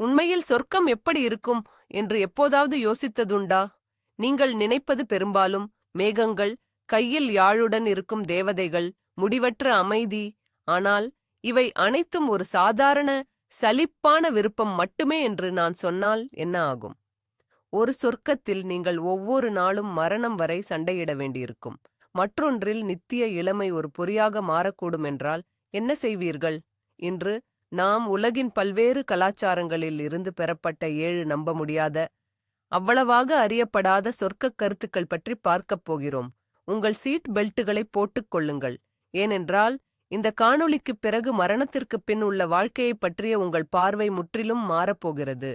உண்மையில் சொர்க்கம் எப்படி இருக்கும் என்று எப்போதாவது யோசித்ததுண்டா? நீங்கள் நினைப்பது பெரும்பாலும் மேகங்கள் கையில் யாழுடன் இருக்கும் தேவதைகள் முடிவற்ற அமைதி. ஆனால் இவை அனைத்தும் ஒரு சாதாரண சலிப்பான விருப்பம் மட்டுமே என்று நான் சொன்னால் என்ன ஆகும்? ஒரு சொர்க்கத்தில் நீங்கள் ஒவ்வொரு நாளும் மரணம் வரை சண்டையிட வேண்டியிருக்கும். மற்றொன்றில் நித்திய இளமை ஒரு பொறியாக மாறக்கூடும் என்றால் என்ன செய்வீர்கள்? இன்று நாம் உலகின் பல்வேறு கலாச்சாரங்களில் இருந்து பெறப்பட்ட ஏழு நம்ப முடியாத அவ்வளவாக அறியப்படாத சொர்க்கக் கருத்துக்கள் பற்றி பார்க்கப் போகிறோம். உங்கள் சீட் பெல்ட்டுகளை போட்டுக் கொள்ளுங்கள். ஏனென்றால் இந்த காணொளிக்குப் பிறகு மரணத்திற்குப் பின் உள்ள வாழ்க்கையைப் பற்றிய உங்கள் பார்வை முற்றிலும் மாறப்போகிறது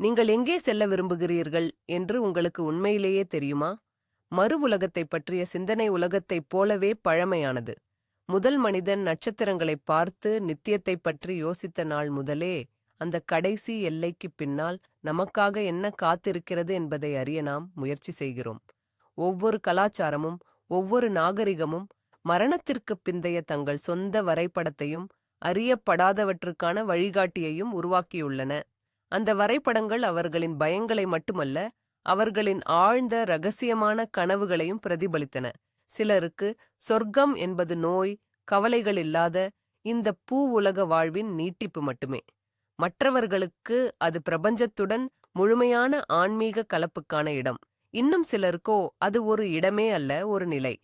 நீங்கள் எங்கே செல்ல விரும்புகிறீர்கள் என்று உங்களுக்கு உண்மையிலேயே தெரியுமா? மறு உலகத்தைப் பற்றிய சிந்தனை உலகத்தைப் போலவே பழமையானது. முதல் மனிதன் நட்சத்திரங்களைப் பார்த்து நித்தியத்தைப் பற்றி யோசித்த நாள் முதலே அந்த கடைசி எல்லைக்குப் பின்னால் நமக்காக என்ன காத்திருக்கிறது என்பதை அறிய நாம் முயற்சி செய்கிறோம். ஒவ்வொரு கலாச்சாரமும் ஒவ்வொரு நாகரிகமும் மரணத்திற்குப் பிந்தைய தங்கள் சொந்த வரைபடத்தையும் அறியப்படாதவற்றுக்கான வழிகாட்டியையும் உருவாக்கியுள்ளன. அந்த வரைபடங்கள் அவர்களின் பயங்களை மட்டுமல்ல அவர்களின் ஆழ்ந்த ரகசியமான கனவுகளையும் பிரதிபலித்தன. சிலருக்கு சொர்க்கம் என்பது நோய் கவலைகள் இல்லாத இந்த பூ உலக வாழ்வின் நீட்டிப்பு மட்டுமே. மற்றவர்களுக்கு அது பிரபஞ்சத்துடன் முழுமையான ஆன்மீக கலப்புக்கான இடம். இன்னும் சிலருக்கோ அது ஒரு இடமே அல்ல ஒரு நிலை.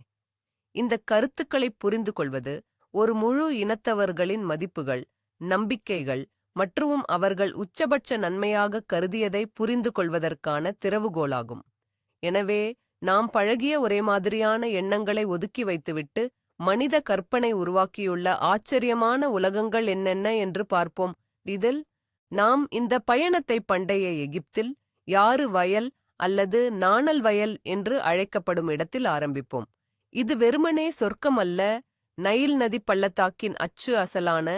இந்த கருத்துக்களைப் புரிந்து கொள்வது ஒரு முழு இனத்தவர்களின் மதிப்புகள் நம்பிக்கைகள் மற்றும் அவர்கள் உச்சபட்ச நன்மையாக கருதியதை புரிந்து கொள்வதற்கான திறவுகோலாகும். எனவே நாம் பழகிய ஒரே மாதிரியான எண்ணங்களை ஒதுக்கி வைத்துவிட்டு மனித கற்பனை உருவாக்கியுள்ள ஆச்சரியமான உலகங்கள் என்னென்ன என்று பார்ப்போம். இதில் நாம் இந்த பயணத்தை பண்டைய எகிப்தில் யாறு வயல் அல்லது நாணல் வயல் என்று அழைக்கப்படும் இடத்தில் ஆரம்பிப்போம். இது வெறுமனே சொர்க்கம் அல்ல நைல் நதி பள்ளத்தாக்கின் அச்சு அசலான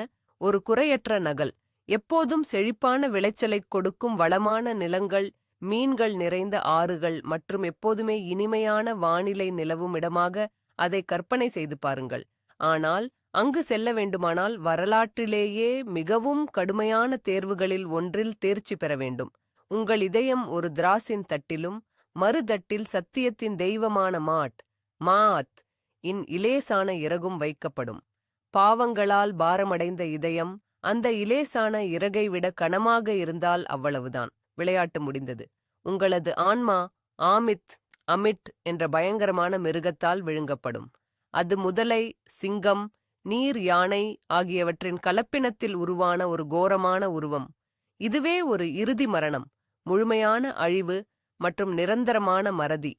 ஒரு குறையற்ற நகல். எப்போதும் செழிப்பான விளைச்சலைக் கொடுக்கும் வளமான நிலங்கள் மீன்கள் நிறைந்த ஆறுகள் மற்றும் எப்போதுமே இனிமையான வானிலை நிலவும் இடமாக அதை கற்பனை செய்து பாருங்கள். ஆனால் அங்கு செல்ல வேண்டுமானால் வரலாற்றிலேயே மிகவும் கடுமையான தேர்வுகளில் ஒன்றில் தேர்ச்சி பெற வேண்டும். உங்கள் இதயம் ஒரு திராசின் தட்டிலும் மறுதட்டில் சத்தியத்தின் தெய்வமான மாட் மாத் இன் இலேசான இறகும் வைக்கப்படும். பாவங்களால் பாரமடைந்த இதயம் அந்த இலேசான இறகை விட கனமாக இருந்தால் அவ்வளவுதான். விளையாட்டு முடிந்தது. உங்களது ஆன்மா ஆமித் அமிட் என்ற பயங்கரமான மிருகத்தால் விழுங்கப்படும். அது முதலை சிங்கம் நீர் யானை ஆகியவற்றின் கலப்பினத்தில் உருவான ஒரு கோரமான உருவம். இதுவே ஒரு இறுதி மரணம் முழுமையான அழிவு மற்றும் நிரந்தரமான மறதி.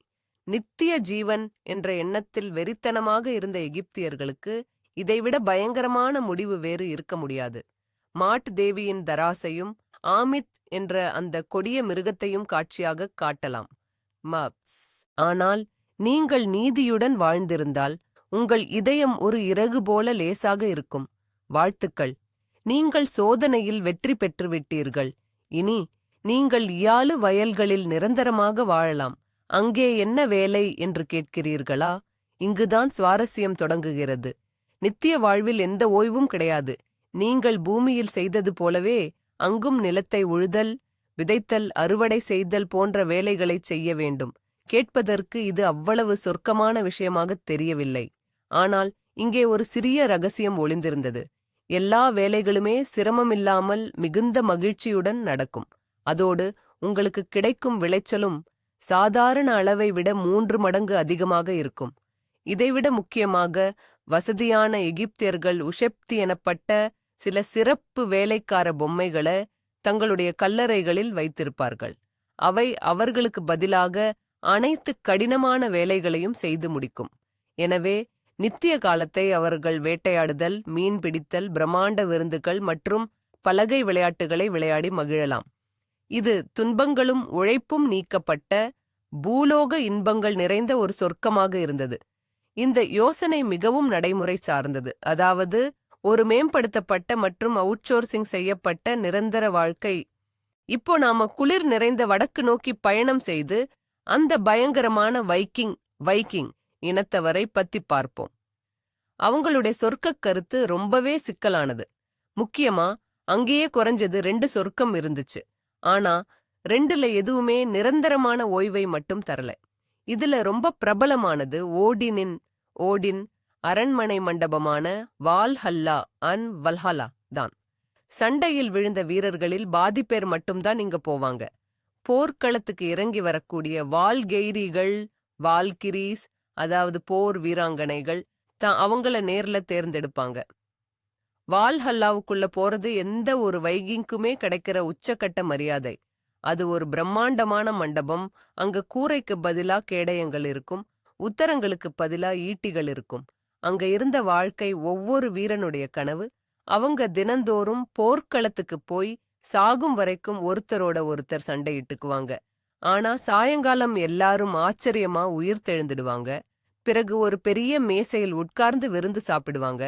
நித்திய ஜீவன் என்ற எண்ணத்தில் வெறித்தனமாக இருந்த எகிப்தியர்களுக்கு இதைவிட பயங்கரமான முடிவு வேறு இருக்க முடியாது. மாட் தேவியின் தராசையும் ஆமித் என்ற அந்த கொடிய மிருகத்தையும் காட்சியாக காட்டலாம். மப்ஸ். ஆனால் நீங்கள் நீதியுடன் வாழ்ந்திருந்தால் உங்கள் இதயம் ஒரு இறகு போல லேசாக இருக்கும். வாழ்த்துக்கள். நீங்கள் சோதனையில் வெற்றி பெற்று விட்டீர்கள். இனி நீங்கள் இயாலு வயல்களில் நிரந்தரமாக வாழலாம். அங்கே என்ன வேலை என்று கேட்கிறீர்களா? இங்குதான் சுவாரஸ்யம் தொடங்குகிறது. நித்திய வாழ்வில் எந்த ஓய்வும் கிடையாது. நீங்கள் பூமியில் செய்தது போலவே அங்கும் நிலத்தை உழுதல் விதைத்தல் அறுவடை செய்தல் போன்ற வேலைகளைச் செய்ய வேண்டும். கேட்பதற்கு இது அவ்வளவு சொர்க்கமான விஷயமாகத் தெரியவில்லை. ஆனால் இங்கே ஒரு சிறிய ரகசியம் ஒளிந்திருந்தது. எல்லா வேலைகளுமே சிரமமில்லாமல் மிகுந்த மகிழ்ச்சியுடன் நடக்கும். அதோடு உங்களுக்கு கிடைக்கும் விளைச்சலும் சாதாரண அளவை விட மூன்று மடங்கு அதிகமாக இருக்கும். இதைவிட முக்கியமாக வசதியான எகிப்தியர்கள் உஷெப்தி எனப்பட்ட சில சிறப்பு வேலைக்கார பொம்மைகளை தங்களுடைய கல்லறைகளில் வைத்திருப்பார்கள். அவை அவர்களுக்கு பதிலாக அனைத்து கடினமான வேலைகளையும் செய்து முடிக்கும். எனவே நித்திய காலத்தை அவர்கள் வேட்டையாடுதல் மீன் பிடித்தல் பிரம்மாண்ட விருந்துகள் மற்றும் பலகை விளையாட்டுகளை விளையாடி மகிழலாம். இது துன்பங்களும் உழைப்பும் நீக்கப்பட்ட பூலோக இன்பங்கள் நிறைந்த ஒரு சொர்க்கமாக இருந்தது. இந்த யோசனை மிகவும் நடைமுறை சார்ந்தது. அதாவது ஒரு மேம்படுத்தப்பட்ட மற்றும் அவுட்சோர்சிங் செய்யப்பட்ட நிரந்தர வாழ்க்கை. இப்போ நாம குளிர் நிறைந்த வடக்கு நோக்கி பயணம் செய்து அந்த பயங்கரமான வைக்கிங் வைக்கிங் இனத்தவரை பத்தி பார்ப்போம். அவங்களுடைய சொர்க்கக் கருத்து ரொம்பவே சிக்கலானது. முக்கியமா அங்கேயே குறைஞ்சது ரெண்டு சொர்க்கம் இருந்துச்சு. ஆனா ரெண்டுல எதுவுமே நிரந்தரமான ஓய்வை மட்டும் தரல. இதுல ரொம்ப பிரபலமானது ஓடினின் ஓடின் அரண்மனை மண்டபமான வால்ஹல்லா அன் வல்ஹலா தான். சண்டையில் விழுந்த வீரர்களில் பாதிப்பேர் மட்டும்தான் இங்க போவாங்க. போர்க்களத்துக்கு இறங்கி வரக்கூடிய வால்கெய்ரிகள் வால்கிரீஸ் அதாவது போர் வீராங்கனைகள் தான் அவங்கள நேர்ல தேர்ந்தெடுப்பாங்க. வால்ஹல்லாவுக்குள்ள போறது எந்த ஒரு வைகிங்குமே கிடைக்கிற உச்சக்கட்ட மரியாதை. அது ஒரு பிரம்மாண்டமான மண்டபம். அங்க கூரைக்கு பதிலா கேடயங்கள் இருக்கும். உத்தரங்களுக்கு பதிலா ஈட்டிகள் இருக்கும். அங்க இருந்த வாழ்க்கை ஒவ்வொரு வீரனுடைய கனவு. அவங்க தினந்தோறும் போர்க்களத்துக்கு போய் சாகும் வரைக்கும் ஒருத்தரோட ஒருத்தர் சண்டையிட்டுக்குவாங்க. ஆனா சாயங்காலம் எல்லாரும் ஆச்சரியமா உயிர் தெழுந்துடுவாங்க. பிறகு ஒரு பெரிய மேசையில் உட்கார்ந்து விருந்து சாப்பிடுவாங்க.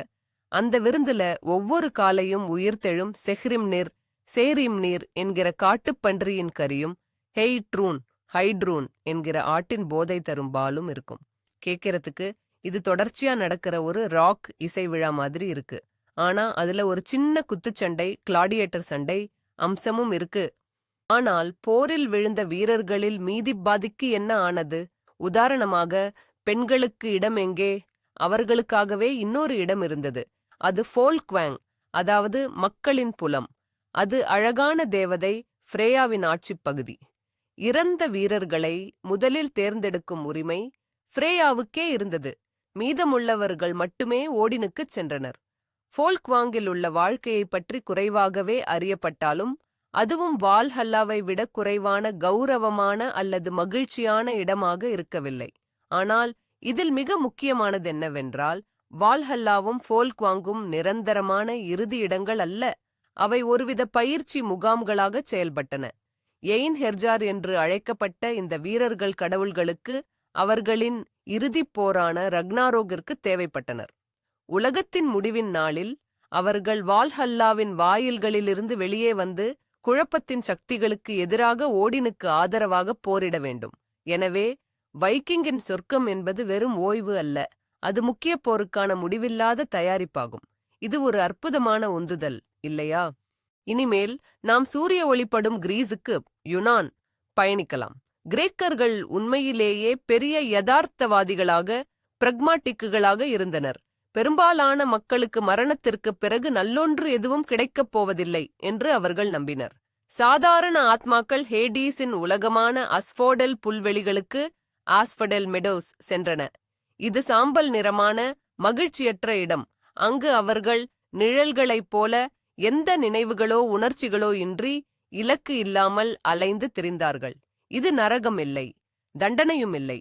அந்த விருந்துல ஒவ்வொரு காலையும் உயிர்த்தெழும் செஹ்ரிம் நீர் சேரிம் நீர் என்கிற காட்டுப்பன்றியின் கரியும் ஹெய் ட்ரூன் ஹைட்ரூன் என்கிற ஆட்டின் போதை தரும் பாலும் இருக்கும். கேட்கறதுக்கு இது தொடர்ச்சியா நடக்கிற ஒரு ராக் இசை விழா மாதிரி இருக்கு. ஆனா அதுல ஒரு சின்ன குத்துச்சண்டை கிளாடியேட்டர் சண்டை அம்சமும் இருக்கு. ஆனால் போரில் விழுந்த வீரர்களில் மீதி பாதிக்கு என்ன ஆனது? உதாரணமாக பெண்களுக்கு இடம் எங்கே? அவர்களுக்காகவே இன்னொரு இடம் இருந்தது. அது ஃபோல்க்வாங் அதாவது மக்களின் புலம். அது அழகான தேவதை ஃப்ரேயாவின் ஆட்சிப் பகுதி. இறந்த வீரர்களை முதலில் தேர்ந்தெடுக்கும் உரிமை ஃப்ரேயாவுக்கே இருந்தது. மீதமுள்ளவர்கள் மட்டுமே ஓடினுக்குச் சென்றனர். ஃபோல்க்வாங்கில் உள்ள வாழ்க்கையைப் பற்றி குறைவாகவே அறியப்பட்டாலும் அதுவும் வால்ஹல்லாவை விட குறைவான கௌரவமான அல்லது மகிழ்ச்சியான இடமாக இருக்கவில்லை. ஆனால் இதில் மிக முக்கியமானது என்னவென்றால் வால்ஹல்லாவும் ஃபோல்க்வாங்கும் நிரந்தரமான இறுதி இடங்கள் அல்ல அவை ஒருவித பயிற்சி முகாம்களாகச் செயல்பட்டன. எயின் ஹெர்ஜார் என்று அழைக்கப்பட்ட இந்த வீரர்கள் கடவுள்களுக்கு அவர்களின் இறுதிப் போரான ரக்னாரோகிற்கு தேவைப்பட்டனர். உலகத்தின் முடிவின் நாளில் அவர்கள் வால்ஹல்லாவின் வாயில்களிலிருந்து வெளியே வந்து குழப்பத்தின் சக்திகளுக்கு எதிராக ஓடினுக்கு ஆதரவாக போரிட வேண்டும். எனவே வைக்கிங்கின் சொர்க்கம் என்பது வெறும் ஓய்வு அல்ல அது முக்கிய போருக்கான முடிவில்லாத தயாரிப்பாகும். இது ஒரு அற்புதமான உந்துதல் இல்லையா? இனிமேல் நாம் சூரிய ஒளிப்படும் கிரீஸுக்கு யுனான் பயணிக்கலாம். கிரேக்கர்கள் உண்மையிலேயே பெரிய யதார்த்தவாதிகளாக பிரக்மாட்டிக்குகளாக இருந்தனர். பெரும்பாலான மக்களுக்கு மரணத்திற்குப் பிறகு நல்லொன்று எதுவும் கிடைக்கப் போவதில்லை என்று அவர்கள் நம்பினர். சாதாரண ஆத்மாக்கள் ஹேடீஸின் உலகமான அஸ்போடல் புல்வெளிகளுக்கு ஆஸ்படெல் மெடோஸ் சென்றன. இது சாம்பல் நிறமான மகிழ்ச்சியற்ற இடம். அங்கு அவர்கள் நிழல்களைப் போல எந்த நினைவுகளோ உணர்ச்சிகளோ இன்றி இலக்கு இல்லாமல் அலைந்து திரிந்தார்கள். இது நரகம் இல்லை தண்டனையும் இல்லை.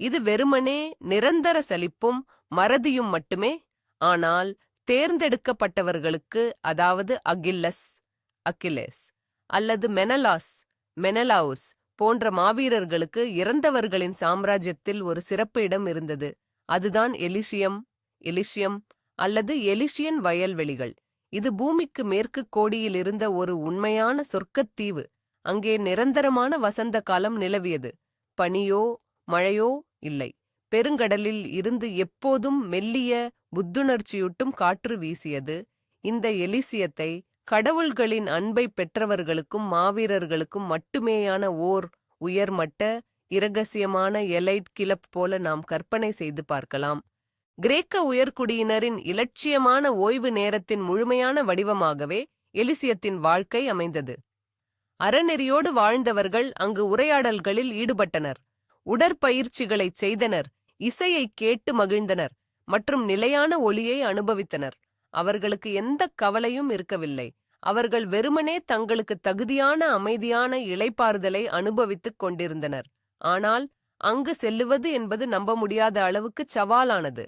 இது வெறுமனே நிரந்தர சலிப்பும் மறதியும் மட்டுமே. ஆனால் தேர்ந்தெடுக்கப்பட்டவர்களுக்கு அதாவது அகில்லஸ் அகிலேஸ் அல்லது மெனலாஸ் மெனலாவுஸ் போன்ற மாவீரர்களுக்கு இறந்தவர்களின் சாம்ராஜ்யத்தில் ஒரு சிறப்பு இடம் இருந்தது. அதுதான் எலிஷியம் எலிஷியம் அல்லது எலிஷியன் வயல்வெளிகள். இது பூமிக்கு மேற்கு கோடியில் இருந்த ஒரு உண்மையான சொர்க்கத்தீவு. அங்கே நிரந்தரமான வசந்த காலம் நிலவியது. பனியோ மழையோ இல்லை. பெருங்கடலில் இருந்து எப்போதும் மெல்லிய புத்துணர்ச்சியூட்டும் காற்று வீசியது. இந்த எலிசியத்தை கடவுள்களின் அன்பை பெற்றவர்களுக்கும் மாவீரர்களுக்கும் மட்டுமேயான ஓர் உயர்மட்ட இரகசியமான எலைட் கிளப் போல நாம் கற்பனை செய்து பார்க்கலாம். கிரேக்க உயர்குடியினரின் இலட்சியமான ஓய்வு நேரத்தின் முழுமையான வடிவமாகவே எலிசியத்தின் வாழ்க்கை அமைந்தது. அறநெறியோடு வாழ்ந்தவர்கள் அங்கு உரையாடல்களில் ஈடுபட்டனர். உடற்பயிற்சிகளைச் செய்தனர். இசையை கேட்டு மகிழ்ந்தனர் மற்றும் நிலையான ஒளியை அனுபவித்தனர். அவர்களுக்கு எந்த கவலையும் இருக்கவில்லை. அவர்கள் வெறுமனே தங்களுக்கு தகுதியான அமைதியான இளைப்பாறுதலை அனுபவித்துக் கொண்டிருந்தனர். ஆனால் அங்கு செல்லுவது என்பது நம்ப முடியாத அளவுக்கு சவாலானது.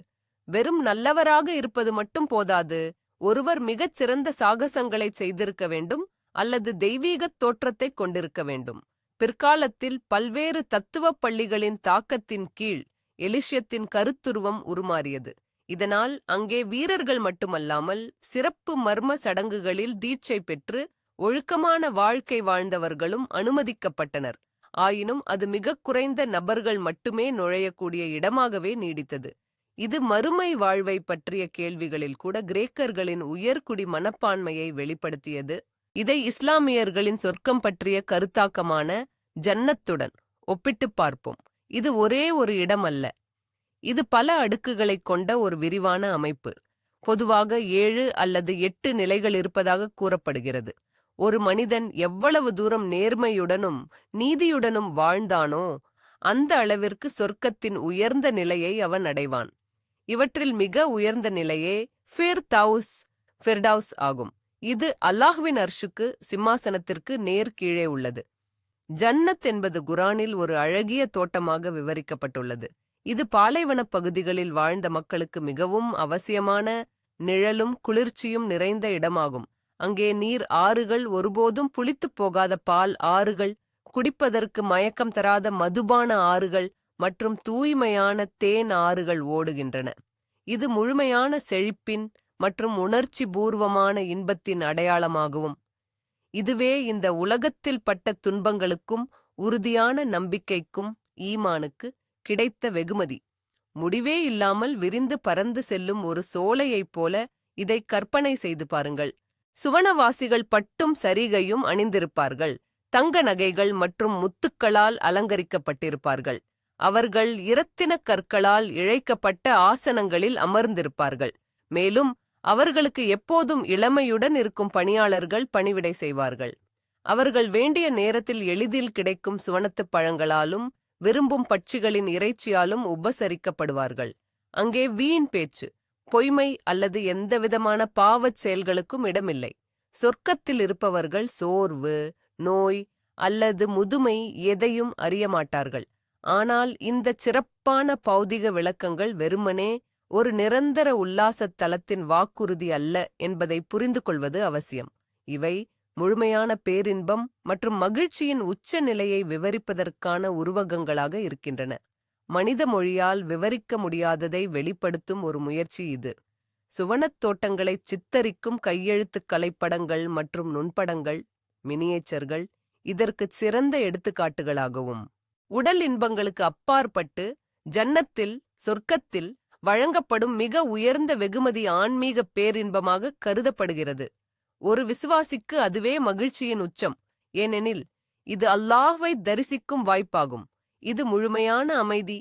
வெறும் நல்லவராக இருப்பது மட்டும் போதாது. ஒருவர் மிகச் சிறந்த சாகசங்களைச் செய்திருக்க வேண்டும். அல்லது தெய்வீகத் தோற்றத்தைக் கொண்டிருக்க வேண்டும். பிற்காலத்தில் பல்வேறு தத்துவப் பள்ளிகளின் தாக்கத்தின் கீழ் எலிஷியத்தின் கருத்துருவம் உருமாறியது. இதனால் அங்கே வீரர்கள் மட்டுமல்லாமல் சிறப்பு மர்ம சடங்குகளில் தீட்சை பெற்று ஒழுக்கமான வாழ்க்கை வாழ்ந்தவர்களும் அனுமதிக்கப்பட்டனர். ஆயினும் அது மிகக் குறைந்த நபர்கள் மட்டுமே நுழையக்கூடிய இடமாகவே நீடித்தது. இது மறுமை வாழ்வை பற்றிய கேள்விகளில் கூட கிரேக்கர்களின் உயர்குடி மனப்பான்மையை வெளிப்படுத்தியது இதை இஸ்லாமியர்களின் சொர்க்கம் பற்றிய கருத்தாக்கமான ஜன்னத்துடன் ஒப்பிட்டு பார்ப்போம். இது ஒரே ஒரு இடம் அல்ல இது பல அடுக்குகளைக் கொண்ட ஒரு விரிவான அமைப்பு. பொதுவாக ஏழு அல்லது எட்டு நிலைகள் இருப்பதாக கூறப்படுகிறது. ஒரு மனிதன் எவ்வளவு தூரம் நேர்மையுடனும் நீதியுடனும் வாழ்ந்தானோ அந்த அளவிற்கு சொர்க்கத்தின் உயர்ந்த நிலையை அவன் அடைவான். இவற்றில் மிக உயர்ந்த நிலையே ஃபிர் தவுஸ் ஃபிர்டவுஸ் ஆகும். இது அல்லாஹ்வின் அர்ஷுக்கு சிம்மாசனத்திற்கு நேர் கீழே உள்ளது. ஜன்னத் என்பது குரானில் ஒரு அழகிய தோட்டமாக விவரிக்கப்பட்டுள்ளது. இது பாலைவனப் பகுதிகளில் வாழ்ந்த மக்களுக்கு மிகவும் அவசியமான நிழலும் குளிர்ச்சியும் நிறைந்த இடமாகும். அங்கே நீர் ஆறுகள் ஒருபோதும் புளித்துப் போகாத பால் ஆறுகள் குடிப்பதற்கு மயக்கம் தராத மதுபான ஆறுகள் மற்றும் தூய்மையான தேன் ஆறுகள் ஓடுகின்றன. இது முழுமையான செழிப்பின் மற்றும் உணர்ச்சி பூர்வமான இன்பத்தின் அடையாளமாகவும் இதுவே இந்த உலகத்தில் பட்ட துன்பங்களுக்கும் உறுதியான நம்பிக்கைக்கும் ஈமானுக்கு கிடைத்த வெகுமதி. முடிவே இல்லாமல் விரிந்து பறந்து செல்லும் ஒரு சோலையைப் போல இதை கற்பனை செய்து பாருங்கள். சுவனவாசிகள் பட்டும் சரிகையும் அணிந்திருப்பார்கள். தங்க நகைகள் மற்றும் முத்துக்களால் அலங்கரிக்கப்பட்டிருப்பார்கள். அவர்கள் இரத்தினக் கற்களால் இழைக்கப்பட்ட ஆசனங்களில் அமர்ந்திருப்பார்கள். மேலும் அவர்களுக்கு எப்போதும் இளமையுடன் இருக்கும் பணியாளர்கள் பணிவிடை செய்வார்கள். அவர்கள் வேண்டிய நேரத்தில் எளிதில் கிடைக்கும் சுவனத்துப் பழங்களாலும் விரும்பும் பட்சிகளின் இறைச்சியாலும் உபசரிக்கப்படுவார்கள். அங்கே வீண் பேச்சு பொய்மை அல்லது எந்தவிதமான பாவச் செயல்களுக்கும் இடமில்லை. சொர்க்கத்தில் இருப்பவர்கள் சோர்வு நோய் அல்லது முதுமை எதையும் அறியமாட்டார்கள். ஆனால் இந்த சிறப்பான பௌதிக விளக்கங்கள் வெறுமனே ஒரு நிரந்தர உல்லாசத் தலத்தின் வாக்குறுதி அல்ல என்பதை புரிந்து கொள்வது அவசியம். இவை முழுமையான பேரின்பம் மற்றும் மகிழ்ச்சியின் உச்ச நிலையை விவரிப்பதற்கான உருவகங்களாக இருக்கின்றன. மனித மொழியால் விவரிக்க முடியாததை வெளிப்படுத்தும் ஒரு முயற்சி இது. சுவனத் தோட்டங்களைச் சித்தரிக்கும் கையெழுத்துக் கலைப்படங்கள் மற்றும் நுண்படங்கள் மினியேச்சர்கள் இதற்குச் சிறந்த எடுத்துக்காட்டுகளாகவும். உடல் இன்பங்களுக்கு அப்பாற்பட்டு ஜன்னத்தில் சொர்க்கத்தில் வழங்கப்படும் மிக உயர்ந்த வெகுமதி ஆன்மீக பேரின்பமாக கருதப்படுகிறது. ஒரு விசுவாசிக்கு அதுவே மகிழ்ச்சியின் உச்சம். ஏனெனில் இது அல்லாஹ்வை தரிசிக்கும் வாய்ப்பாகும். இது முழுமையான அமைதி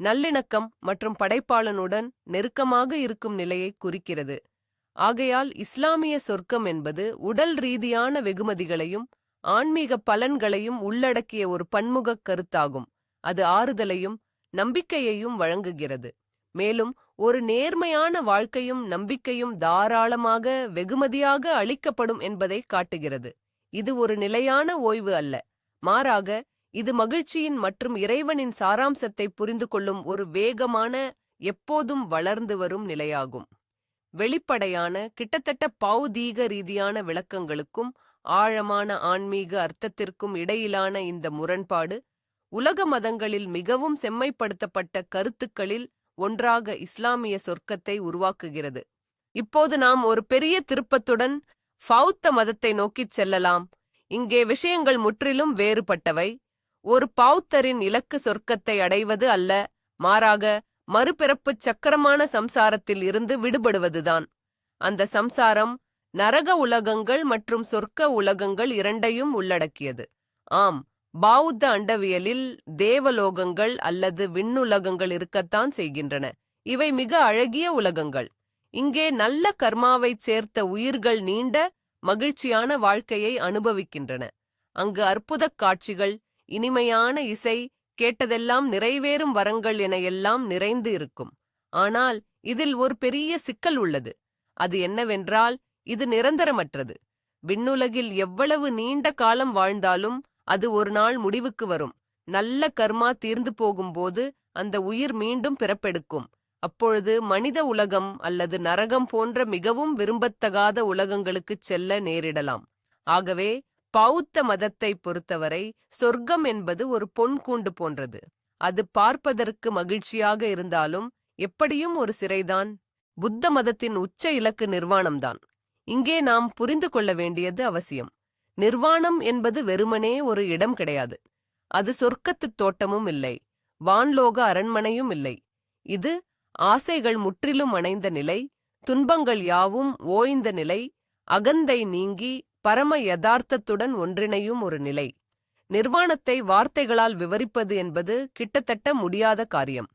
நல்லிணக்கம் மற்றும் படைப்பாளனுடன் நெருக்கமாக இருக்கும் நிலையை குறிக்கிறது. ஆகையால் இஸ்லாமிய சொர்க்கம் என்பது உடல் ரீதியான வெகுமதிகளையும் ஆன்மீக பலன்களையும் உள்ளடக்கிய ஒரு பன்முகக் கருத்தாகும். அது ஆறுதலையும் நம்பிக்கையையும் வழங்குகிறது. மேலும் ஒரு நேர்மையான வாழ்க்கையும் நம்பிக்கையும் தாராளமாக வெகுமதியாக அளிக்கப்படும் என்பதை காட்டுகிறது. இது ஒரு நிலையான ஓய்வு அல்ல. மாறாக இது மகிழ்ச்சியின் மற்றும் இறைவனின் சாராம்சத்தை புரிந்து கொள்ளும் ஒரு வேகமான எப்போதும் வளர்ந்து வரும் நிலையாகும். வெளிப்படையான கிட்டத்தட்ட பௌதீக ரீதியான விளக்கங்களுக்கும் ஆழமான ஆன்மீக அர்த்தத்திற்கும் இடையிலான இந்த முரண்பாடு உலக மதங்களில் மிகவும் செம்மைப்படுத்தப்பட்ட கருத்துக்களில் ஒன்றாக இஸ்லாமிய சொர்க்கத்தை உருவாக்குகிறது. இப்போது நாம் ஒரு பெரிய திருப்பத்துடன் பௌத்த மதத்தை நோக்கிச் செல்லலாம். இங்கே விஷயங்கள் முற்றிலும் வேறுபட்டவை. ஒரு பௌத்தரின் இலக்கு சொர்க்கத்தை அடைவது அல்ல மாறாக மறுபிறப்புச் சக்கரமான சம்சாரத்தில் இருந்து விடுபடுவதுதான். அந்த சம்சாரம் நரக உலகங்கள் மற்றும் சொர்க்க உலகங்கள் இரண்டையும் உள்ளடக்கியது. ஆம் பௌத்த அண்டவியலில் தேவலோகங்கள் அல்லது விண்ணுலகங்கள் இருக்கத்தான் செய்கின்றன. இவை மிக அழகிய உலகங்கள். இங்கே நல்ல கர்மாவைச் சேர்த்த உயிர்கள் நீண்ட மகிழ்ச்சியான வாழ்க்கையை அனுபவிக்கின்றன. அங்கு அற்புதக் காட்சிகள் இனிமையான இசை கேட்டதெல்லாம் நிறைவேறும் வரங்கள் என எல்லாம் நிறைந்து இருக்கும். ஆனால் இதில் ஒரு பெரிய சிக்கல் உள்ளது. அது என்னவென்றால் இது நிரந்தரமற்றது. விண்ணுலகில் எவ்வளவு நீண்ட காலம் வாழ்ந்தாலும் அது ஒரு நாள் முடிவுக்கு வரும். நல்ல கர்மா தீர்ந்து போகும்போது அந்த உயிர் மீண்டும் பிறப்பெடுக்கும். அப்பொழுது மனித உலகம் அல்லது நரகம் போன்ற மிகவும் விரும்பத்தகாத உலகங்களுக்குச் செல்ல நேரிடலாம். ஆகவே பௌத்த மதத்தை பொறுத்தவரை சொர்க்கம் என்பது ஒரு பொன் கூண்டு போன்றது. அது பார்ப்பதற்கு மகிழ்ச்சியாக இருந்தாலும் எப்படியும் ஒரு சிறைதான். புத்த மதத்தின் உச்ச இலக்கு நிர்வாணம்தான். இங்கே நாம் புரிந்து கொள்ள வேண்டியது அவசியம். நிர்வாணம் என்பது வெறுமனே ஒரு இடம் கிடையாது. அது சொர்க்கத்துத் தோட்டமும் இல்லை. வான்லோக அரண்மனையும் இல்லை. இது ஆசைகள் முற்றிலும் அணைந்த நிலை துன்பங்கள் யாவும் ஓய்ந்த நிலை அகந்தை நீங்கி பரம யதார்த்தத்துடன் ஒன்றிணையும் ஒரு நிலை. நிர்வாணத்தை வார்த்தைகளால் விவரிப்பது என்பது கிட்டத்தட்ட முடியாத காரியம்.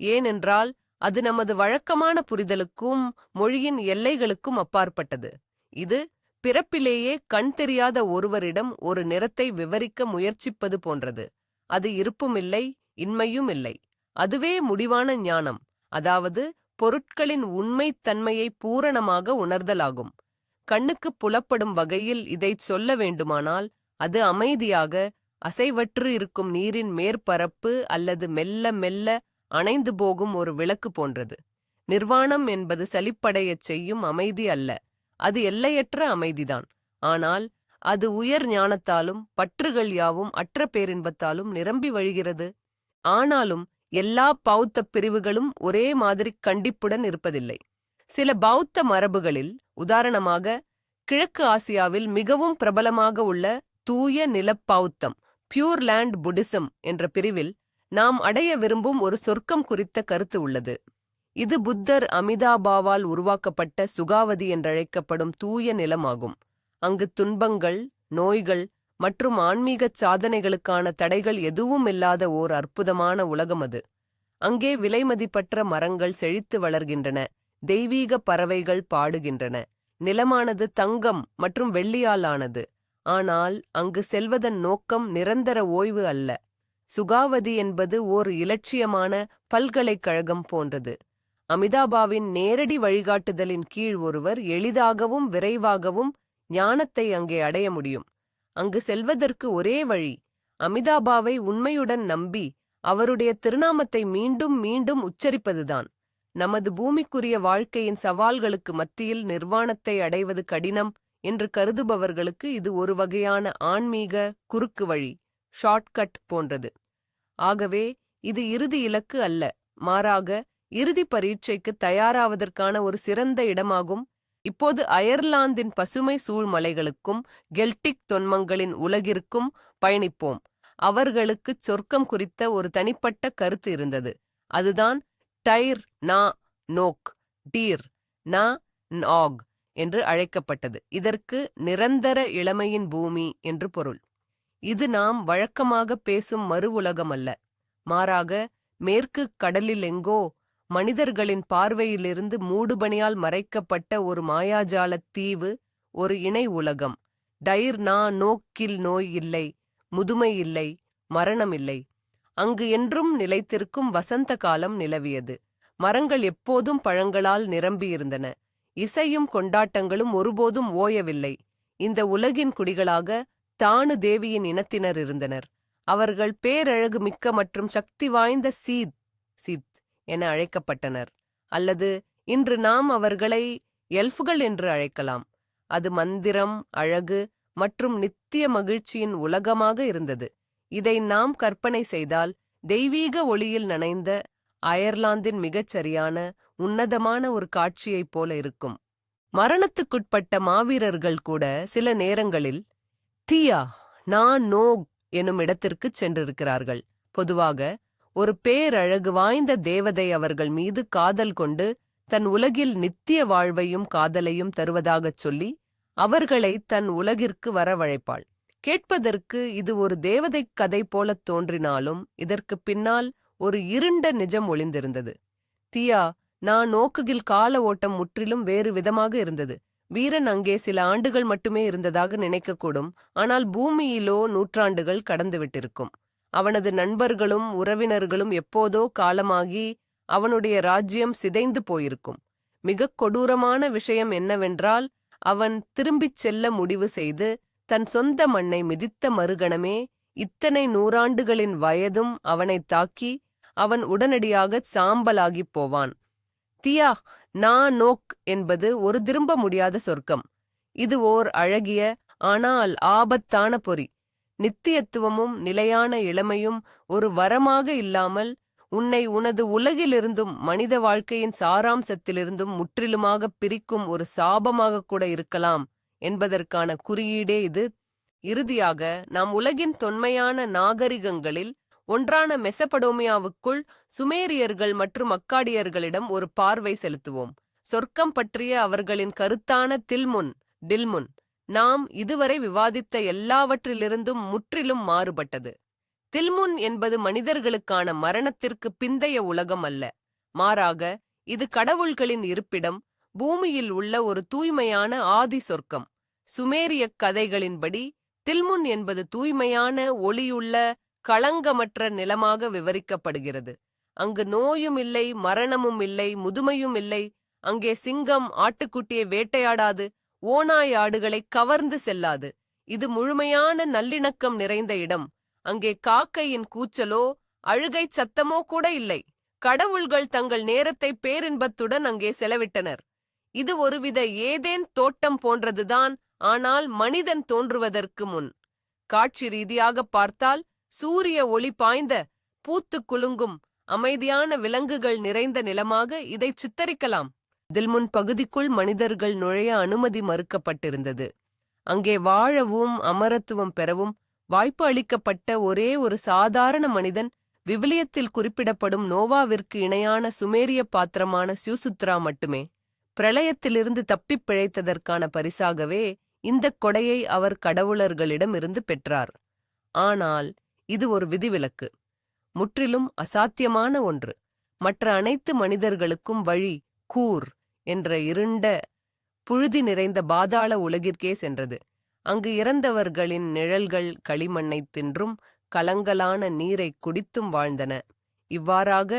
ஏனென்றால் அது நமது வழக்கமான புரிதலுக்கும் மொழியின் எல்லைகளுக்கும் அப்பாற்பட்டது. இது பிறப்பிலேயே கண் தெரியாத ஒருவரிடம் ஒரு நிறத்தை விவரிக்க முயற்சிப்பது போன்றது. அது இருப்புமில்லை இன்மையும் இல்லை. அதுவே முடிவான ஞானம். அதாவது பொருட்களின் உண்மைத் தன்மையை பூரணமாக உணர்தலாகும். கண்ணுக்குப் புலப்படும் வகையில் இதைச் சொல்ல வேண்டுமானால் அது அமைதியாக அசைவற்று இருக்கும் நீரின் மேற்பரப்பு அல்லது மெல்ல மெல்ல அணைந்து போகும் ஒரு விளக்கு போன்றது. நிர்வாணம் என்பது சலிப்படையச் செய்யும் அமைதி அல்ல. அது எல்லையற்ற அமைதிதான். ஆனால் அது உயர் ஞானத்தாலும் பற்றுகள் யாவும் அற்ற பேரின்பத்தாலும் நிரம்பி வழிகிறது. ஆனாலும் எல்லா பௌத்த பிரிவுகளும் ஒரே மாதிரி கண்டிப்புடன் இருப்பதில்லை. சில பௌத்த மரபுகளில் உதாரணமாக கிழக்கு ஆசியாவில் மிகவும் பிரபலமாக உள்ள தூய நிலப்பௌத்தம் பியூர் லேண்ட் புடிசம் என்ற பிரிவில் நாம் அடைய விரும்பும் ஒரு சொர்க்கம் குறித்த கருத்து உள்ளது. இது புத்தர் அமிதாபாவால் உருவாக்கப்பட்ட சுகாவதி என்றழைக்கப்படும் தூய நிலமாகும். அங்கு துன்பங்கள் நோய்கள் மற்றும் ஆன்மீகச் சாதனைகளுக்கான தடைகள் எதுவும் இல்லாத ஓர் அற்புதமான உலகம் அது. அங்கே விலைமதிப்பற்ற மரங்கள் செழித்து வளர்கின்றன தெய்வீக பறவைகள் பாடுகின்றன நிலமானது தங்கம் மற்றும் வெள்ளியால் ஆனது ஆனால் அங்கு செல்வதன் நோக்கம் நிரந்தர ஓய்வு அல்ல. சுகாவதி என்பது ஓர் இலட்சியமான பல்கலைக்கழகம் போன்றது. அமிதாபாவின் நேரடி வழிகாட்டுதலின் கீழ் ஒருவர் எளிதாகவும் விரைவாகவும் ஞானத்தை அங்கே அடைய முடியும். அங்கு செல்வதற்கு ஒரே வழி அமிதாபாவை உண்மையுடன் நம்பி அவருடைய திருநாமத்தை மீண்டும் மீண்டும் உச்சரிப்பதுதான். நமது பூமிக்குரிய வாழ்க்கையின் சவால்களுக்கு மத்தியில் நிர்வாணத்தை அடைவது கடினம் என்று கருதுபவர்களுக்கு இது ஒரு வகையான ஆன்மீக குறுக்கு வழி ஷார்ட்கட் போன்றது. ஆகவே இது இறுதி இலக்கு அல்ல மாறாக இறுதி பரீட்சைக்கு தயாராவதற்கான ஒரு சிறந்த இடமாகும். இப்போது அயர்லாந்தின் பசுமை சூழ்மலைகளுக்கும் கெல்டிக் தொன்மங்களின் உலகிற்கும் பயணிப்போம். அவர்களுக்குச் சொர்க்கம் குறித்த ஒரு தனிப்பட்ட கருத்து இருந்தது. அதுதான் டைர் நா நோக் டீர் நா நாக் என்று அழைக்கப்பட்டது. இதற்கு நிரந்தர இளமையின் பூமி என்று பொருள். இது நாம் வழக்கமாக பேசும் மறு உலகம் அல்ல மாறாக மேற்கு கடலில் எங்கோ மனிதர்களின் பார்வையிலிருந்து மூடுபனியால் மறைக்கப்பட்ட ஒரு மாயாஜாலத் தீவு ஒரு இணை உலகம். டைர் நா நோக்கில் நோய் இல்லை முதுமை இல்லை மரணம் இல்லை. அங்கு என்றும் நிலைத்திருக்கும் வசந்த காலம் நிலவியது. மரங்கள் எப்போதும் பழங்களால் நிரம்பியிருந்தன. இசையும் கொண்டாட்டங்களும் ஒருபோதும் ஓயவில்லை. இந்த உலகின் குடிகளாக தானு தேவியின் இனத்தினர் இருந்தனர். அவர்கள் பேரழகு மிக்க மற்றும் சக்தி வாய்ந்த சீத் சித். என அழைக்கப்பட்டனர். அல்லது இன்று நாம் அவர்களை எல்ஃபுகள் என்று அழைக்கலாம். அது மந்திரம் அழகு மற்றும் நித்திய மகிழ்ச்சியின் உலகமாக இருந்தது. இதை நாம் கற்பனை செய்தால் தெய்வீக ஒளியில் நனைந்த அயர்லாந்தின் மிகச் சரியான உன்னதமான ஒரு காட்சியைப் போல இருக்கும். மரணத்துக்குட்பட்ட மாவீரர்கள் கூட சில நேரங்களில் தியா நான் நோ எனும் இடத்திற்குச் சென்றிருக்கிறார்கள். பொதுவாக ஒரு பேரழகு வாய்ந்த தேவதை அவர்கள் மீது காதல் கொண்டு தன் உலகில் நித்திய வாழ்வையும் காதலையும் தருவதாகச் சொல்லி அவர்களை தன் உலகிற்கு வரவழைப்பாள். கேட்பதற்கு இது ஒரு தேவதைக் கதை போலத் தோன்றினாலும் இதற்குப் பின்னால் ஒரு இருண்ட நிஜம் ஒளிந்திருந்தது. தியா நான் நோக்குகில் கால ஓட்டம் முற்றிலும் வேறு விதமாக இருந்தது. வீரன் அங்கே சில ஆண்டுகள் மட்டுமே இருந்ததாக நினைக்கக்கூடும். ஆனால் பூமியிலோ நூற்றாண்டுகள் கடந்துவிட்டிருக்கும். அவனது நண்பர்களும் உறவினர்களும் எப்போதோ காலமாகி அவனுடைய ராஜ்யம் சிதைந்து போயிருக்கும். மிகக் கொடூரமான விஷயம் என்னவென்றால் அவன் திரும்பிச் செல்ல முடிவு செய்து தன் சொந்த மண்ணை மிதித்த மறுகணமே இத்தனை நூறாண்டுகளின் வயதும் அவனைத் தாக்கி அவன் உடனடியாகச் சாம்பலாகிப் போவான். தியா நா நோக் என்பது ஒரு திரும்ப முடியாத சொர்க்கம். இது ஓர் அழகிய ஆனால் ஆபத்தான பொறி. நித்தியத்துவமும் நிலையான இளமையும் ஒரு வரமாக இல்லாமல் உன்னை உனது உலகிலிருந்தும் மனித வாழ்க்கையின் சாராம்சத்திலிருந்தும் முற்றிலுமாக பிரிக்கும் ஒரு சாபமாக கூட இருக்கலாம் என்பதற்கான குறியீடே இது. இறுதியாக நாம் உலகின் தொன்மையான நாகரிகங்களில் ஒன்றான மெசபடோமியாவுக்குள் சுமேரியர்கள் மற்றும் அக்காடியர்களிடம் ஒரு பார்வை செலுத்துவோம். சொர்க்கம் பற்றிய அவர்களின் கருத்தான தில்முன் டில்முன் நாம் இதுவரை விவாதித்த எல்லாவற்றிலிருந்தும் முற்றிலும் மாறுபட்டது. தில்முன் என்பது மனிதர்களுக்கான மரணத்திற்கு பிந்தைய உலகம் அல்ல. மாறாக இது கடவுள்களின் இருப்பிடம் பூமியில் உள்ள ஒரு தூய்மையான ஆதி சொர்க்கம். சுமேரியக் கதைகளின்படி தில்முன் என்பது தூய்மையான ஒளியுள்ள களங்கமற்ற நிலமாக விவரிக்கப்படுகிறது. அங்கு நோயும் இல்லை மரணமும் இல்லை முதுமையும் இல்லை. அங்கே சிங்கம் ஆட்டுக்குட்டியை வேட்டையாடாது ஓநாய் ஆடுகளை கவர்ந்து செல்லாது. இது முழுமையான நல்லிணக்கம் நிறைந்த இடம். அங்கே காக்கையின் கூச்சலோ அழுகை சத்தமோ கூட இல்லை. கடவுள்கள் தங்கள் நேரத்தை பேரின்பத்துடன் அங்கே செலவிட்டனர். இது ஒருவித ஏதேன் தோட்டம் போன்றதுதான் ஆனால் மனிதன் தோன்றுவதற்கு முன். காட்சி ரீதியாக பார்த்தால் சூரிய ஒளி பாய்ந்த பூத்துக் குலுங்கும் அமைதியான விலங்குகள் நிறைந்த நிலமாக இதை சித்தரிக்கலாம். தில்முன் பகுதிக்குள் மனிதர்கள் நுழைய அனுமதி மறுக்கப்பட்டிருந்தது. அங்கே வாழவும் அமரத்துவம் பெறவும் வாய்ப்பு அளிக்கப்பட்ட ஒரே ஒரு சாதாரண மனிதன் விவிலியத்தில் குறிப்பிடப்படும் நோவாவிற்கு இணையான சுமேரிய பாத்திரமான சியூசுத்ரா மட்டுமே. பிரளயத்திலிருந்து தப்பிப் பிழைத்ததற்கான பரிசாகவே இந்தக் கொடையை அவர் கடவுளர்களிடம் இருந்து பெற்றார். ஆனால் இது ஒரு விதிவிலக்கு. முற்றிலும் அசாத்தியமான ஒன்று. மற்ற அனைத்து மனிதர்களுக்கும் வழி கூர். என்ற இருண்ட புழுதி நிறைந்த பாதாள உலகிற்கே சென்றது. அங்கு இறந்தவர்களின் நிழல்கள் களிமண்ணைத் தின்றும் கலங்கலான நீரைக் குடித்தும் வாழ்ந்தன. இவ்வாறாக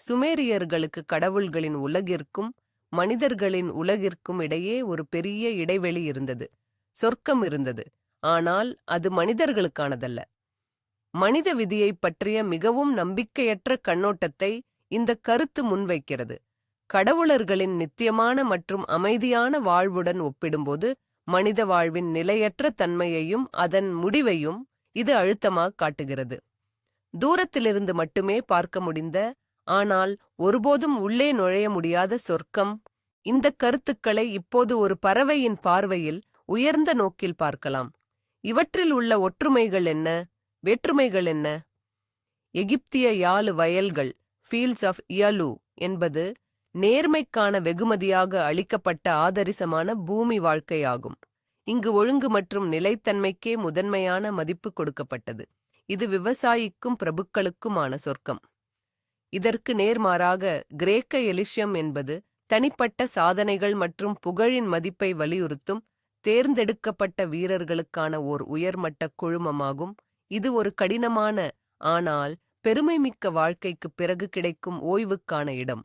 சுமேரியர்களுக்கு கடவுள்களின் உலகிற்கும் மனிதர்களின் உலகிற்கும் இடையே ஒரு பெரிய இடைவெளி இருந்தது. சொர்க்கம் இருந்தது. ஆனால் அது மனிதர்களுக்கானதல்ல. மனித விதியைப் பற்றிய மிகவும் நம்பிக்கையற்ற கண்ணோட்டத்தை இந்த கருத்து முன்வைக்கிறது. கடவுளர்களின் நித்தியமான மற்றும் அமைதியான வாழ்வுடன் ஒப்பிடும்போது மனித வாழ்வின் நிலையற்ற தன்மையையும் அதன் முடிவையும் இது அழுத்தமாக காட்டுகிறது. தூரத்திலிருந்து மட்டுமே பார்க்க முடிந்த ஆனால் ஒருபோதும் உள்ளே நுழைய முடியாத சொர்க்கம் இந்த கருத்துக்களை இப்போது ஒரு பறவையின் பார்வையில் உயர்ந்த நோக்கில் பார்க்கலாம். இவற்றில் உள்ள ஒற்றுமைகள் என்ன? வேற்றுமைகள் என்ன? எகிப்திய யாழ் வயல்கள் ஃபீல்ட்ஸ் ஆஃப் இயலு என்பது நேர்மைக்கான வெகுமதியாக அளிக்கப்பட்ட ஆதரிசமான பூமி வாழ்க்கையாகும். இங்கு ஒழுங்கு மற்றும் நிலைத்தன்மைக்கே முதன்மையான மதிப்பு கொடுக்கப்பட்டது. இது விவசாயிக்கும் பிரபுக்களுக்குமான சொர்க்கம். இதற்கு நேர்மாறாக கிரேக்க எலிஷியம் என்பது தனிப்பட்ட சாதனைகள் மற்றும் புகழின் மதிப்பை வலியுறுத்தும் தேர்ந்தெடுக்கப்பட்ட வீரர்களுக்கான ஓர் உயர்மட்ட குழுமமாகும். இது ஒரு கடினமான ஆனால் பெருமைமிக்க வாழ்க்கைக்குப் பிறகு கிடைக்கும் ஓய்வுக்கான இடம்.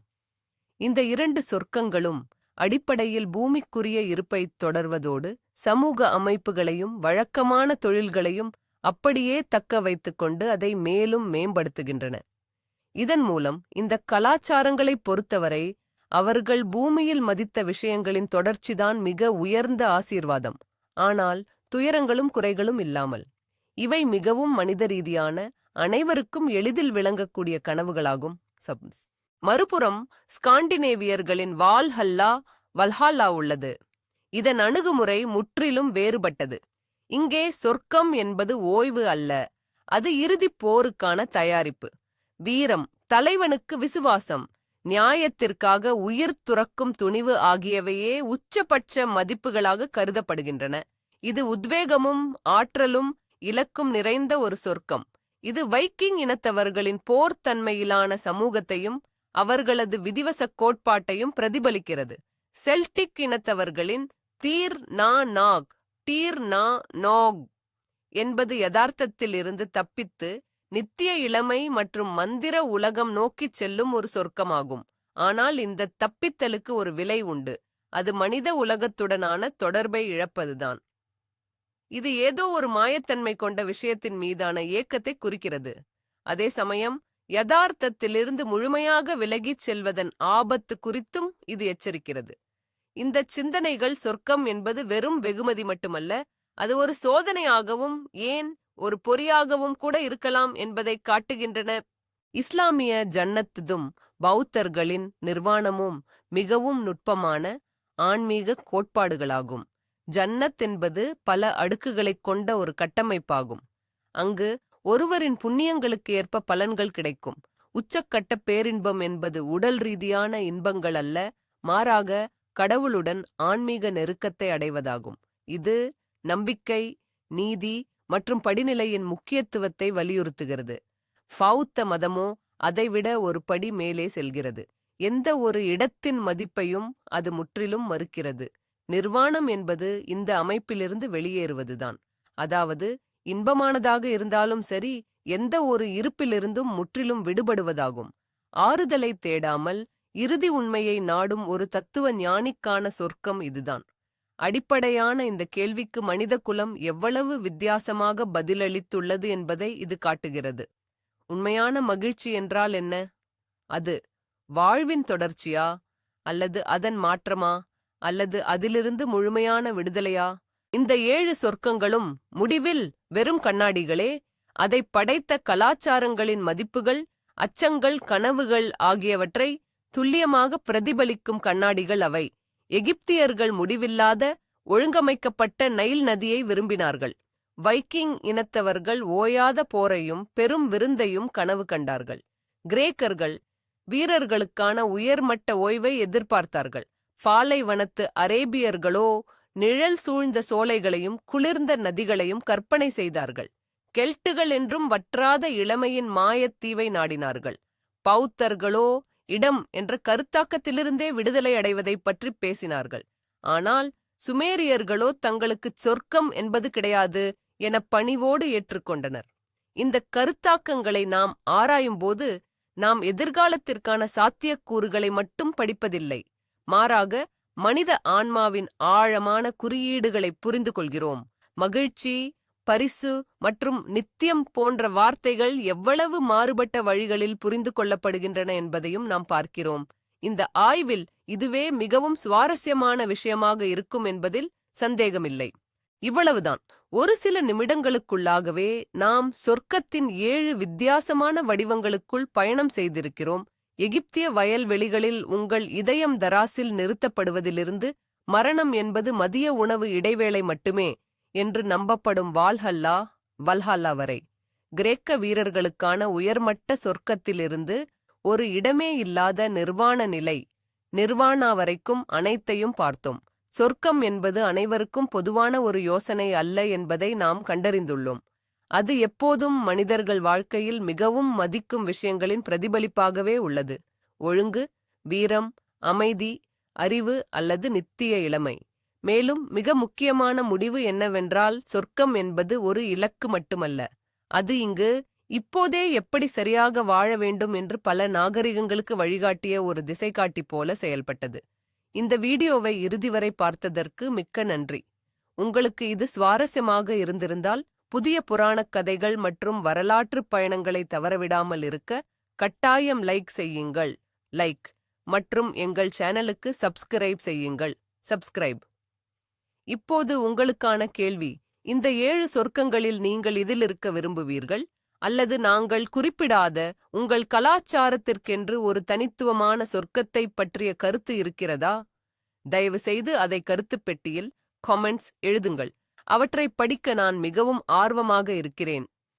இந்த இரண்டு சொர்க்கங்களும் அடிப்படையில் பூமிக்குரிய இருப்பைத் தொடர்வதோடு சமூக அமைப்புகளையும் வழக்கமான தொழில்களையும் அப்படியே தக்க வைத்துக்கொண்டு அதை மேலும் மேம்படுத்துகின்றன. இதன் மூலம் இந்த கலாச்சாரங்களைப் பொறுத்தவரை அவர்கள் பூமியில் மதித்த விஷயங்களின் தொடர்ச்சிதான் மிக உயர்ந்த ஆசீர்வாதம். ஆனால் துயரங்களும் குறைகளும் இல்லாமல் இவை மிகவும் மனித ரீதியான அனைவருக்கும் எளிதில் விளங்கக்கூடிய கனவுகளாகும் சப்ஸ். மறுபுறம் ஸ்காண்டினேவியர்களின் வால்ஹல்லா வல்ஹால்லா உள்ளது. இதன் அணுகுமுறை முற்றிலும் வேறுபட்டது. இங்கே சொர்க்கம் என்பது ஓய்வு அல்ல அது இறுதிப் போருக்கான தயாரிப்பு. வீரம் தலைவனுக்கு விசுவாசம் நியாயத்திற்காக உயிர் துறக்கும் துணிவு ஆகியவையே உச்சபட்ச மதிப்புகளாக கருதப்படுகின்றன. இது உத்வேகமும் ஆற்றலும் இலக்கும் நிறைந்த ஒரு சொர்க்கம். இது வைக்கிங் இனத்தவர்களின் போர்த்தன்மையிலான சமூகத்தையும் அவர்களது விதிவசக் கோட்பாட்டையும் பிரதிபலிக்கிறது. செல்டிக் இனத்தவர்களின் தீர் நா நாக் டீர் நா நோக் என்பது யதார்த்தத்தில் இருந்து தப்பித்து நித்திய இளமை மற்றும் மந்திர உலகம் நோக்கிச் செல்லும் ஒரு சொர்க்கமாகும். ஆனால் இந்த தப்பித்தலுக்கு ஒரு விலை உண்டு. அது மனித உலகத்துடனான தொடர்பை இழப்பதுதான். இது ஏதோ ஒரு மாயத்தன்மை கொண்ட விஷயத்தின் மீதான ஏக்கத்தை குறிக்கிறது. அதே சமயம் யதார்த்தத்திலிருந்து முழுமையாக விலகிச் செல்வதன் ஆபத்து குறித்தும் இது எச்சரிக்கிறது. இந்த சிந்தனைகள் சொர்க்கம் என்பது வெறும் வெகுமதி மட்டுமல்ல அது ஒரு சோதனையாகவும் ஏன் ஒரு பொறியாகவும் கூட இருக்கலாம் என்பதை காட்டுகின்றன. இஸ்லாமிய ஜன்னத்துதும் பௌத்தர்களின் நிர்வாணமும் மிகவும் நுட்பமான ஆன்மீக கோட்பாடுகளாகும். ஜன்னத் என்பது பல அடுக்குகளைக் கொண்ட ஒரு கட்டமைப்பாகும். அங்கு ஒருவரின் புண்ணியங்களுக்கு ஏற்ப பலன்கள் கிடைக்கும். உச்சக்கட்ட பேரின்பம் என்பது உடல் ரீதியான இன்பங்கள் அல்ல மாறாக கடவுளுடன் ஆன்மீக நெருக்கத்தை அடைவதாகும். இது நம்பிக்கை நீதி மற்றும் படிநிலையின் முக்கியத்துவத்தை வலியுறுத்துகிறது. பௌத்த மதமோ அதைவிட ஒரு படி மேலே செல்கிறது. எந்த ஒரு இடத்தின் மதிப்பையும் அது முற்றிலும் மறுக்கிறது. நிர்வாணம் என்பது இந்த அமைப்பிலிருந்து வெளியேறுவதுதான். அதாவது இன்பமானதாக இருந்தாலும் சரி எந்த ஒரு இருப்பிலிருந்தும் முற்றிலும் விடுபடுவதாகும். ஆறுதலை தேடாமல் இறுதி உண்மையை நாடும் ஒரு தத்துவ ஞானிக்கான சொர்க்கம் இதுதான். அடிப்படையான இந்த கேள்விக்கு மனித குலம் எவ்வளவு வித்தியாசமாக பதிலளித்துள்ளது என்பதை இது காட்டுகிறது. உண்மையான மகிழ்ச்சி என்றால் என்ன? அது வாழ்வின் தொடர்ச்சியா? அல்லது அதன் மாற்றமா? அல்லது அதிலிருந்து முழுமையான விடுதலையா? இந்த ஏழு சொர்க்கங்களும் முடிவில் வெறும் கண்ணாடிகளே அதை படைத்த கலாச்சாரங்களின் மதிப்புகள் அச்சங்கள் கனவுகள் ஆகியவற்றை துல்லியமாக பிரதிபலிக்கும் கண்ணாடிகள் அவை. எகிப்தியர்கள் முடிவில்லாத ஒழுங்கமைக்கப்பட்ட நைல் நதியை விரும்பினார்கள். வைக்கிங் இனத்தவர்கள் ஓயாத போரையும் பெரும் விருந்தையும் கனவு கண்டார்கள். கிரேக்கர்கள் வீரர்களுக்கான உயர்மட்ட ஓய்வை எதிர்பார்த்தார்கள். பாலைவனத்து அரேபியர்களோ நிழல் சூழ்ந்த சோலைகளையும் குளிர்ந்த நதிகளையும் கற்பனை செய்தார்கள். கெல்ட்டுகள் என்றும் வற்றாத இளமையின் மாயத்தீவை நாடினார்கள். பௌத்தர்களோ இடம் என்ற கருத்தாக்கத்திலிருந்தே விடுதலை அடைவதைப் பற்றி பேசினார்கள். ஆனால் சுமேரியர்களோ தங்களுக்குச் சொர்க்கம் என்பது கிடையாது என பணிவோடு ஏற்றுக்கொண்டனர். இந்த கருத்தாக்கங்களை நாம் ஆராயும்போது நாம் எதிர்காலத்திற்கான சாத்தியக்கூறுகளை மட்டும் படிப்பதில்லை. மாறாக மனித ஆன்மாவின் ஆழமான குறியீடுகளை புரிந்து கொள்கிறோம் மகிழ்ச்சி பரிசு மற்றும் நித்தியம் போன்ற வார்த்தைகள் எவ்வளவு மாறுபட்ட வழிகளில் புரிந்து கொள்ளப்படுகின்றன என்பதையும் நாம் பார்க்கிறோம். இந்த ஆய்வில் இதுவே மிகவும் சுவாரஸ்யமான விஷயமாக இருக்கும் என்பதில் சந்தேகமில்லை. இவ்வளவுதான். ஒரு சில நிமிடங்களுக்குள்ளாகவே நாம் சொர்க்கத்தின் ஏழு வித்தியாசமான வடிவங்களுக்குள் பயணம் செய்திருக்கிறோம். எகிப்திய வயல்வெளிகளில் உங்கள் இதயம் தராசில் நிறுத்தப்படுவதிலிருந்து மரணம் என்பது மதிய உணவு இடைவேளை மட்டுமே என்று நம்பப்படும் வால்ஹல்லா வல்ஹல்லா வரை. கிரேக்க வீரர்களுக்கான உயர்மட்ட சொர்க்கத்திலிருந்து ஒரு இடமே இல்லாத நிர்வாண நிலை நிர்வாணா வரைக்கும் அனைத்தையும் பார்த்தோம். சொர்க்கம் என்பது அனைவருக்கும் பொதுவான ஒரு யோசனை அல்ல என்பதை நாம் கண்டறிந்துள்ளோம். அது எப்போதும் மனிதர்கள் வாழ்க்கையில் மிகவும் மதிக்கும் விஷயங்களின் பிரதிபலிப்பாகவே உள்ளது. ஒழுங்கு வீரம் அமைதி அறிவு அல்லது நித்திய இளமை. மேலும் மிக முக்கியமான முடிவு என்னவென்றால் சொர்க்கம் என்பது ஒரு இலக்கு மட்டுமல்ல. அது இங்கு இப்போதே எப்படி சரியாக வாழ வேண்டும் என்று பல நாகரிகங்களுக்கு வழிகாட்டிய ஒரு திசைகாட்டி போல செயல்பட்டது. இந்த வீடியோவை இறுதி வரை பார்த்ததற்கு மிக்க நன்றி. உங்களுக்கு இது சுவாரஸ்யமாக இருந்திருந்தால் புதிய புராணக் கதைகள் மற்றும் வரலாற்றுப் பயணங்களை தவறவிடாமல் இருக்க கட்டாயம் லைக் செய்யுங்கள். லைக் மற்றும் எங்கள் சேனலுக்கு சப்ஸ்கிரைப் செய்யுங்கள். சப்ஸ்கிரைப். இப்போது உங்களுக்கான கேள்வி இந்த ஏழு சொர்க்கங்களில் நீங்கள் இதில் இருக்க விரும்புவீர்கள்? அல்லது நாங்கள் குறிப்பிடாத உங்கள் கலாச்சாரத்திற்கென்று ஒரு தனித்துவமான சொர்க்கத்தைப் பற்றிய கருத்து இருக்கிறதா? தயவுசெய்து அதை கருத்துப் பெட்டியில் காமெண்ட்ஸ் எழுதுங்கள். அவற்றைப் படிக்க நான் மிகவும் ஆர்வமாக இருக்கிறேன்.